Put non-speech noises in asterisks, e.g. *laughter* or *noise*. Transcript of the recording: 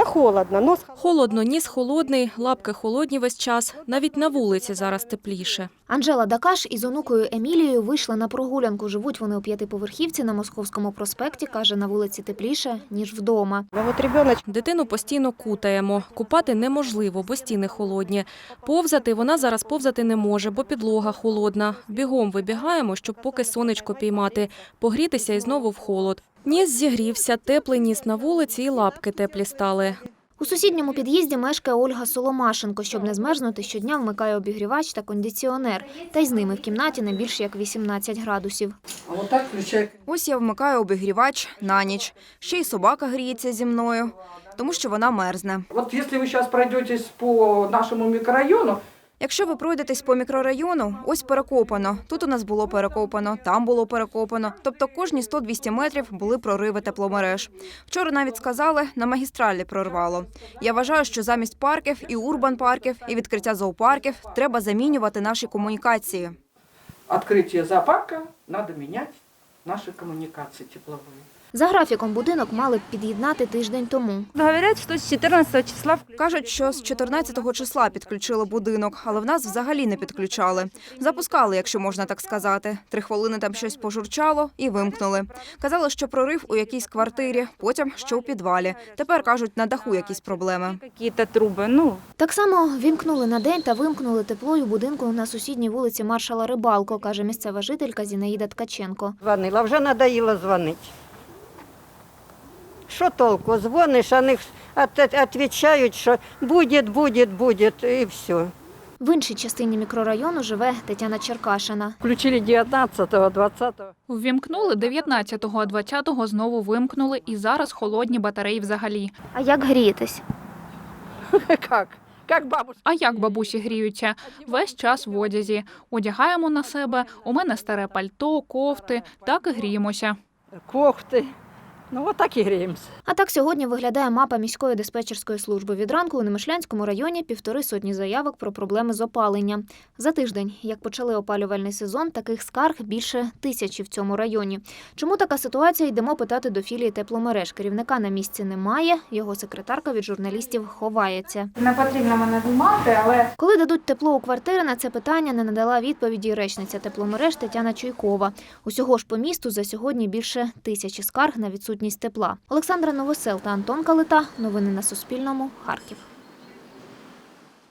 Да холодно, нос Холодно, ніс холодний, лапки холодні весь час. Навіть на вулиці зараз тепліше. Анжела Дакаш із онукою Емілією вийшла на прогулянку. Живуть вони у п'ятиповерхівці на Московському проспекті. Каже, на вулиці тепліше, ніж вдома. Дитину постійно кутаємо. Купати неможливо, бо стіни холодні. Повзати вона зараз повзати не може, бо підлога холодна. Бігом вибігаємо, щоб поки сонечко піймати, погрітися і знову в холод. Ніс зігрівся, теплий ніс на вулиці і лапки теплі стали. У сусідньому під'їзді мешкає Ольга Соломашенко. Щоб не змерзнути, щодня вмикає обігрівач та кондиціонер. Та й з ними в кімнаті не більше як 18 градусів. Ось я вмикаю обігрівач на ніч. Ще й собака гріється зі мною, тому що вона мерзне. Вот если вы сейчас пройдетесь по нашему микрорайону, Якщо ви пройдетесь по мікрорайону, ось перекопано. Тут у нас було перекопано, там було перекопано. Тобто кожні 100-200 метрів були прориви тепломереж. Вчора навіть сказали, на магістралі прорвало. Я вважаю, що замість парків і урбан-парків, і відкриття зоопарків треба замінювати наші комунікації. открытие зоопарка, надо менять наши коммуникации тепловые. За графіком будинок мали б під'єднати тиждень тому. Говорят, что с 14 числа Кажуть, що з 14 числа підключили будинок, але в нас взагалі не підключали. Запускали, якщо можна так сказати. Три хвилини там щось пожурчало і вимкнули. Казали, що прорив у якійсь квартирі, потім що у підвалі. Тепер кажуть, на даху якісь проблеми. какие-то трубы, ну, Так само вімкнули на день та вимкнули тепло у будинку на сусідній вулиці маршала Рибалко, каже місцева жителька Зінаїда Ткаченко. Дзвонила, вже надоїло дзвонити. Що толку? Дзвониш, а них відповідають, що буде, буде, буде, і все. В іншій частині мікрорайону живе Тетяна Черкашина. Включили 19-го, 20-го. Ввімкнули 19-го, а 20-го знову вимкнули, і зараз холодні батареї взагалі. А як грієтесь? *laughs* Як? Як бабушка? А як бабусі гріються? Весь час в одязі. Одягаємо на себе, у мене старе пальто, кофти, так і гріємося. Кофти. Ну, отак і гріємося. А так сьогодні виглядає мапа міської диспетчерської служби. Від ранку у Немишлянському районі півтори сотні заявок про проблеми з опаленням. За тиждень, як почали опалювальний сезон, таких скарг більше тисячі в цьому районі. Чому така ситуація? Йдемо питати до філії тепломереж. Керівника на місці немає. Його секретарка від журналістів ховається. Не потрібно мене знімати, але Коли дадуть тепло у квартири, на це питання не надала відповіді речниця тепломереж Тетяна Чуйкова. Усього ж по місту за сьогодні більше тисячі скарг на відсутність тепла. Олександра Новосел та Антон Калита. Новини на Суспільному. Харків.